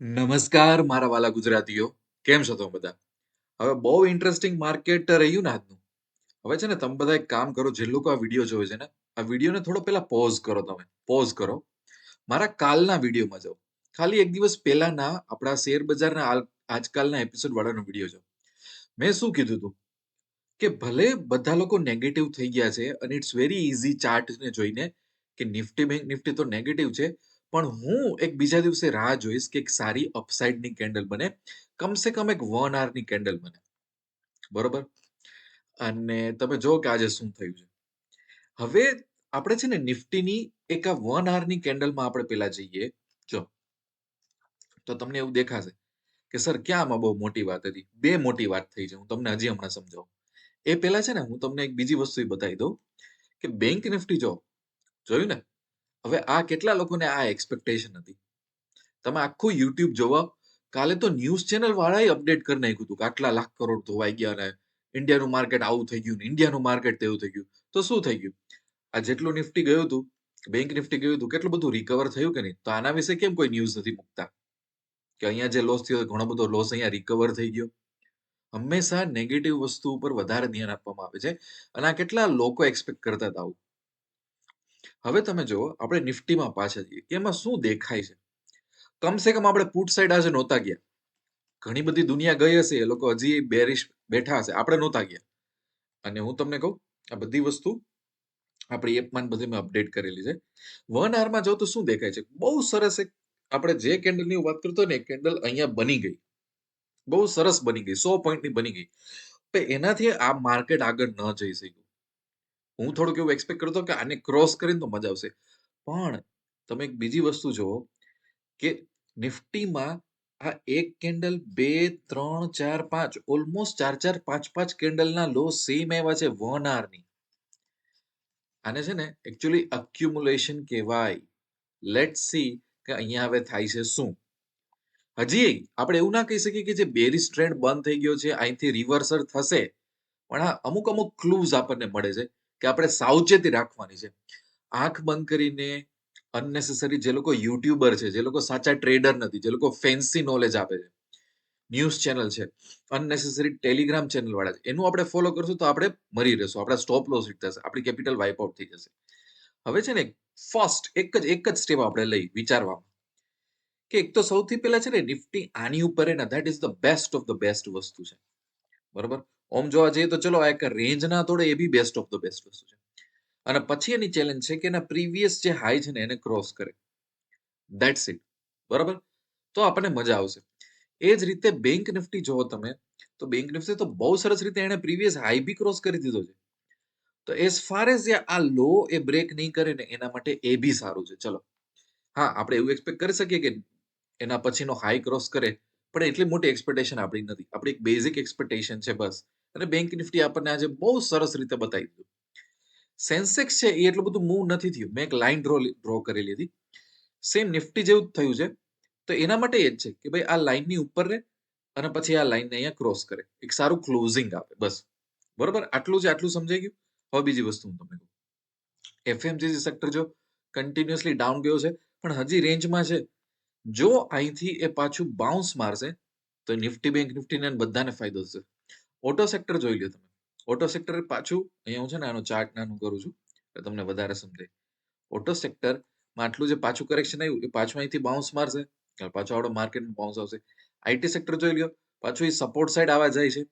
નમસ્કાર મારા વાલા ગુજરાતીઓ. કેમ છો તમે બધા? હવે બહુ ઇન્ટરેસ્ટિંગ માર્કેટ રહ્યું ને આજનું. હવે છે ને તમે બધા એક કામ કરો, જે લોકો આ વીડિયો જોવે છે ને, આ વિડીયોને થોડો પહેલા પોઝ કરો તમે. પોઝ કરો. મારા કાલના વિડીયોમાં જાઓ. ખાલી એક દિવસ પહેલાના આપણા શેર બજારના આજકાલના એપિસોડ વાળાનો વીડિયો જો મેં શું કીધું હતું કે ભલે બધા લોકો નેગેટિવ થઈ ગયા છે, અને ઇટ્સ વેરી ઇઝી ચાર્ટને જોઈને કે નિફ્ટી બેંક, નિફ્ટી તો નેગેટિવ છે પણ હું એક બીજા દિવસે રાહ જોઈશ કે એક સારી અપસાઇડની કેન્ડલ બને. કમસે કમ એક વન આવરની કેન્ડલ બને. બરોબર? અને તમે જો કે આજે શું થયું છે. હવે આપણે છે ને નિફ્ટીની એક આ વન આવરની કેન્ડલમાં આપણે પેલા જઈએ. જો. તો તમને એવું દેખાશે કે, સર, ક્યાં આમાં બહુ મોટી વાત હતી? બે મોટી વાત થઈ છે. હું તમને હજી હમણાં સમજાવું. એ પહેલા છે ને હું તમને એક બીજી વસ્તુ બતાવી દઉં કે બેંક નિફ્ટી જો. જોયું ને? હવે આ કેટલા લોકોને આ એક્સપેક્ટેશન હતી? તમે આખું યુટ્યુબ જોવા, કાલે તો ન્યૂઝ ચેનલ વાળાએ અપડેટ કરી નાખ્યું હતું કે આટલા લાખ કરોડ ધોવાઈ ગયા ને ઇન્ડિયાનું માર્કેટ આવું થઈ ગયું ને ઇન્ડિયાનું માર્કેટ તેવું થઈ ગયું. તો શું થઈ ગયું? આ જેટલું નિફ્ટી ગયું હતું બેંક નિફ્ટી ગયું હતું, કેટલું બધું રિકવર થયું કે નહીં? તો આના વિશે કેમ કોઈ ન્યૂઝ નથી મૂકતા? કે અહીંયા જે લોસ થયો, ઘણો બધો લોસ અહીંયા રિકવર થઈ ગયો. હંમેશા નેગેટિવ વસ્તુ ઉપર વધારે ધ્યાન આપવામાં આવે છે અને આ કેટલા લોકો એક્સપેક્ટ કરતા હતા આવું? હવે તમે જુઓ, આપણે નિફ્ટીમાં પાછા જઈએ. એમાં શું દેખાય છે? કમસે કમ આપણે પુટ સાઈડ આજે નહોતા ગયા. ઘણી બધી દુનિયા ગઈ હશે, એ લોકો હજી બેરિશ બેઠા હશે. આપણે નહોતા ગયા. અને હું તમને કહું, આ બધી વસ્તુ આપણી એપમાં બધી મેં અપડેટ કરેલી છે. વન આવરમાં જાઓ તો શું દેખાય છે? બહુ સરસ એક આપણે જે કેન્ડલની વાત કરતો ને, એ કેન્ડલ અહીંયા બની ગઈ. બહુ સરસ બની ગઈ. સો પોઈન્ટની બની ગઈ. એનાથી આ માર્કેટ આગળ ન જઈ શક્યું. હું થોડુંક એવું એક્સપેક્ટ કરતો કે આને ક્રોસ કરીને તો મજા આવશે. પણ તમે એક બીજી વસ્તુ જુઓ કે નિફ્ટીમાં આ એક કેન્ડલ બે, ત્રણ, ચાર, પાંચ ઓલમોસ્ટ ચાર ચાર, પાંચ પાંચ કેન્ડલના લો સેમ એવા છે વન આવરની આને છે ને એકચ્યુઅલી અક્યુમ્યુલેશન કહેવાય. લેટ સી કે અહીંયા હવે થાય છે શું. હજી આપણે એવું ના કહી શકીએ કે જે બેરિસ ટ્રેન્ડ બંધ થઈ ગયો છે, અહીંથી રિવર્સર થશે. પણ આ અમુક અમુક ક્લુઝ આપણને મળે છે. કે આપણે સાવચેતી રાખવાની છે. આંખ બંધ કરીને અનનેસેસરી જે લોકો યુટ્યુબર છે, જે લોકો સાચા ટ્રેડર નથી, જે લોકો ફેન્સી નોલેજ આપે છે ન્યૂઝ ચેનલ છે અનનેસેસરી ટેલિગ્રામ ચેનલ વાળા છે, એનું આપણે ફોલો કરશું તો આપણે મરી રહેશું આપણા સ્ટોપ લોસ હિટ થશે, આપણી કેપિટલ વાઇપ આઉટ થઈ જશે. હવે છે ને ફર્સ્ટ એક જ એક જ સ્ટેપ આપણે લઈ વિચારવામાં. કે એક તો સૌથી પહેલા છે ને નિફ્ટી આની ઉપર એના that is the best of the best વસ્તુ છે. બરોબર? ઓમ જોવા જઈએ તો ચલો આ એક રેન્જના તોડે એ બી બેસ્ટ ઓફ ધ બેસ્ટ વસ્તુ છે. અને પછી એની ચેલેન્જ છે કે એના પ્રીવિયસ જે હાઈ છે ને એને ક્રોસ કરે. દેટ્સ ઇટ બરાબર? તો આપણને મજા આવશે. એ જ રીતે બેંક નિફ્ટી જોવો તમે, તો બેંક નિફ્ટી તો બહુ સરસ રીતે એને પ્રીવિયસ હાઈ બી ક્રોસ કરી દીધો છે. તો એઝ ફાર એઝ આ લો એ બ્રેક નહીં કરે ને એના માટે એ બી સારું છે. ચલો. હા, આપણે એવું એક્સપેક્ટ કરી શકીએ કે એના પછીનો હાઈ ક્રોસ કરે, પણ એટલી મોટી એક્સપેક્ટેશન આપણી નથી. આપણી એક બેઝિક એક્સપેક્ટેશન છે બસ. અને બેંક નિફ્ટી આપણને આજે બહુ સરસ રીતે બતાવી દીધું. સેન્સેક્સ છે એ એટલું બધું મૂવ નથી થયું. મેં એક લાઈન ડ્રો ડ્રો કરેલી હતી. સેમ નિફ્ટી જેવું જ થયું છે. તો એના માટે એ જ છે કે ભાઈ આ લાઈનની ઉપર રહે અને પછી આ લાઈનને અહીંયા ક્રોસ કરે. એક સારું ક્લોઝિંગ આપે, બસ. બરોબર? આટલું જ, આટલું સમજાઈ ગયું? હવે બીજી વસ્તુ હું તમને કહું. એફએમજીસી સેક્ટર જો કન્ટિન્યુઅસલી ડાઉન ગયો છે, પણ હજી રેન્જમાં છે. જો અહીંથી એ પાછું બાઉન્સ મારશે, તો નિફ્ટી બેંક નિફ્ટીને બધાને ફાયદો થશે. ઓટો સેક્ટર જોઈ લો તમે. ઓટો સેક્ટર પાછું, અહીંયા હું છે ને આનો ચાર્ટ નાનું કરું છું, એટલે તમને વધારે સમજાય. ઓટો સેક્ટરમાં આટલું જે પાછું કરેક્શન આવ્યું, એ પાછું અહીંથી બાઉન્સ મારશે. પાછો આવડો માર્કેટમાં બાઉન્સ આવશે. આઈટી સેક્ટર જોઈ લો પાછું એ સપોર્ટ સાઈડ આવવા જાય છે,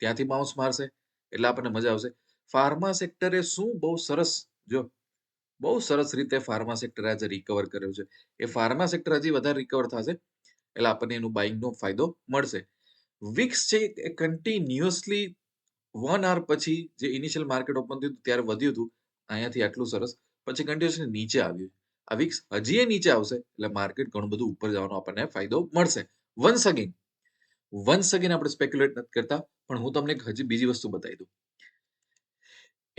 ત્યાંથી બાઉન્સ મારશે, એટલે આપણને મજા આવશે. ફાર્મા સેક્ટરે શું બહુ સરસ, જો, બહુ સરસ રીતે ફાર્મા સેક્ટર આજે રિકવર કર્યો છે. એ ફાર્મા સેક્ટર હજી વધારે રિકવર થશે, એટલે આપણને એનું બાઇંગનો ફાયદો મળશે. વિક્સ છે એ કન્ટિન્યુઅસલી વન આવર પછી જે ઇનિશિયલ માર્કેટ ઓપન થયું ત્યારે વધ્યું હતું. અહીંયાથી આટલું સરસ. પછી કન્ટિન્યુઅસલી નીચે આવ્યું. આ વિક્સ હજી એ નીચે આવશે, એટલે માર્કેટ ઘણું બધું ઉપર જવાનો આપણને ફાયદો મળશે. વન્સ અગેન વન્સ અગેન આપણે સ્પેક્યુલેટ નથી કરતા, પણ હું તમને હજી બીજી વસ્તુ બતાવી દઉં.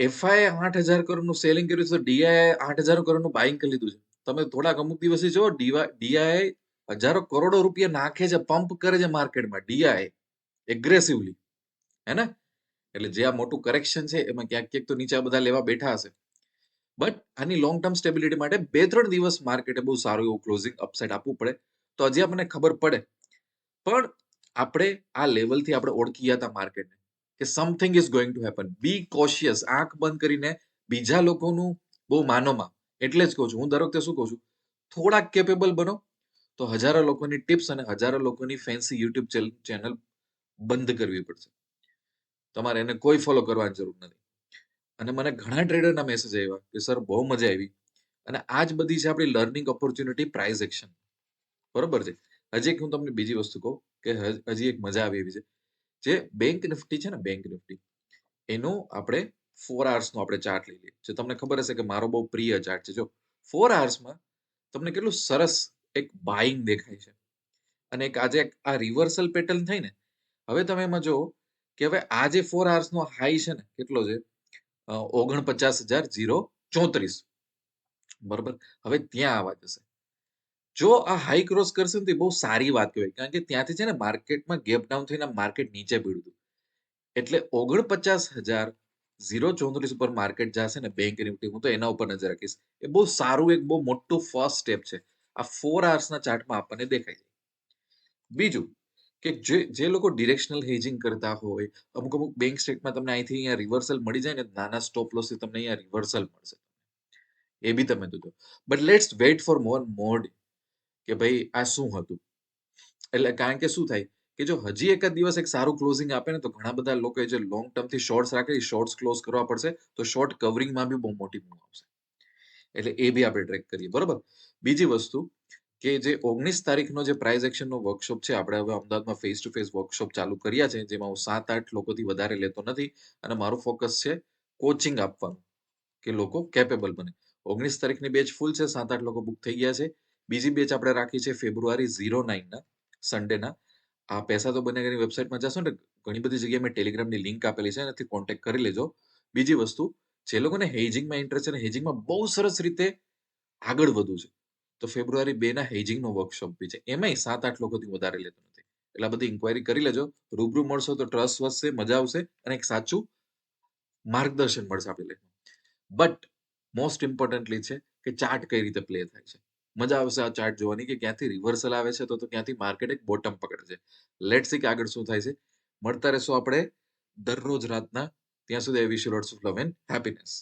એફઆઈ આઠ હજાર કરોડનું સેલિંગ કર્યું છે ડીઆઈ આઠ હજાર કરોડનું બાઇંગ કરી લીધું છે. તમે થોડાક અમુક દિવસે જો ડીઆઈ હજારો કરોડો રૂપિયા નાખે છે, પંપ કરે છે માર્કેટમાં, ડીઆઈ એગ્રેસિવલી હે ને? એટલે જે આ મોટું કરેક્શન છે, એમાં ક્યાંક ક્યાંક તો નીચે બધા લેવા બેઠા હશે. બટ આની લોંગ ટર્મ સ્ટેબિલિટી માટે બે ત્રણ દિવસ માર્કેટે બહુ સારું એવું ક્લોઝિંગ અપસાઇડ આપવું પડે. તો હજી આપણને ખબર પડે. પણ આપણે આ લેવલથી આપણે ઓળખી હતા માર્કેટને કે something is going to happen be cautious આંખ બંધ કરીને બીજા લોકોનું બહુ માનોમાં. એટલે જ કહું છું. હું દર વખતે શું કહું છું? થોડાક કેપેબલ બનો. તો હજારો લોકોની ટિપ્સ અને હજારો લોકોની ફેન્સી યુટ્યુબ ચેનલ બંધ કરવી પડશે. તમારે એને કોઈ ફોલો કરવાની જરૂર નથી. અને મને ઘણા ટ્રેડરના મેસેજ આવ્યા કે સર બહુ મજા આવી. અને આ જ બધી છે આપણી લર્નિંગ ઓપોર્ચ્યુનિટી પ્રાઇઝ એક્શન બરોબર છે? હજી એક હું તમને બીજી વસ્તુ કહું કે, હજી એક મજા આવી એવી છે. જે બેંક નિફ્ટી છે ને બેંક નિફ્ટી એનો આપણે ફોર આવર્સનો આપણે ચાર્ટ લઈ લઈએ. જે તમને ખબર હશે કે મારો બહુ પ્રિય ચાર્ટ છે. જો ફોર આવર્સમાં તમને કેટલું સરસ એક બાઇંગ દેખાય છે. અને એક આજે આ રિવર્સલ પેટર્ન થઈ ને, હવે તમે એમાં જો કે હવે આ જે ફોર નો હાઈ છે ને, કેટલો છે? ઓગણપચાસ હજાર જીરો ચોત્રીસ. બરોબર? હવે ત્યાં આવવા જશે. જો આ હાઈ ક્રોસ કરશે ને, તો બહુ સારી વાત કહેવાય. કારણ કે ત્યાંથી છે ને માર્કેટમાં ગેપ ડાઉન થઈને માર્કેટ નીચે ભીડતું. એટલે ઓગણપચાસ હજાર ઝીરો ચોત્રીસ ઉપર માર્કેટ જશે ને બેંક નિફ્ટી હું તો એના ઉપર નજર રાખીશ. એ બહુ સારું, એક બહુ મોટું ફર્સ્ટ સ્ટેપ છે. આ ફોર આવર્સના ચાર્ટમાં આપણને દેખાય છે. બીજું કે જે જે લોકો ડિરેક્શનલ હેજિંગ કરતા હોય, અમુક અમુક બેંક સ્ટેટમાં તમને અહીંથી અહીંયા રિવર્સલ મળી જાય ને નાના સ્ટોપ લોસથી તમને અહીંયા રિવર્સલ મળશે. એ બી તમે જોજો. But let's wait for more mode કે ભાઈ આ શું હતું? એટલે કારણ કે શું થાય? કે જો હજી એક દિવસ એક સારું ક્લોઝિંગ આપે ને તો ઘણા બધા લોકોએ જે લોંગ ટર્મથી શોર્ટ્સ રાખે એ શોર્ટ્સ ક્લોઝ કરવા પડશે, તો શોર્ટ કવરિંગમાં બી બહુ મોટી મૂવ આવશે. એટલે એ બી આપણે ટ્રેક કરીએ, બરોબર? બીજી વસ્તુ કે જે ઓગણીસ તારીખનો જે પ્રાઇઝ એક્શનનો વર્કશોપ છે, આપણે હવે અમદાવાદમાં ફેસ ટુ ફેસ વર્કશોપ ચાલુ કર્યા છે, જેમાં હું સાત આઠ લોકોથી વધારે લેતો નથી અને મારું ફોકસ છે કોચિંગ આપવાનું, કે લોકો કેપેબલ બને. ઓગણીસ તારીખની બેચ ફૂલ છે સાત આઠ લોકો બુક થઈ ગયા છે. બીજી બેચ આપણે રાખી છે ફેબ્રુઆરી ઝીરો નાઇનના સન્ડેના આ પૈસા તો બને એની વેબસાઇટમાં જશો ને, ઘણી બધી જગ્યાએ મેં ટેલિગ્રામની લિંક આપેલી છે, એનાથી કોન્ટેક્ટ કરી લેજો. બીજી વસ્તુ જે લોકોને હેજિંગમાં ઇન્ટરેસ્ટ છે હેજિંગમાં બહુ સરસ રીતે આગળ વધવું છે. તો ફેબ્રુઆરી બે ના હેજિંગનો વર્કશોપ બી છે. એમાંય સાત આઠ લોકોથી વધારે લેતો નથી. એટલે બધી ઇન્ક્વાયરી કરી લેજો. રૂબરૂ મળશો તો ટ્રસ્ટ વધશે, મજા આવશે અને એક સાચું માર્ગદર્શન મળશે આપણી લાઈફમાં બટ મોસ્ટ ઇમ્પોર્ટન્ટલી છે કે ચાર્ટ કઈ રીતે પ્લે થાય છે. મજા આવશે આ ચાર્ટ જોવાની કે ક્યાંથી રિવર્સલ આવે છે તો તો ક્યાંથી માર્કેટ એક બોટમ પકડે છે. લેટ સી કે આગળ શું થાય છે. મળતા રહેશો આપણે દરરોજ રાતના ત્યાં સુધી I wish you lots of love and happiness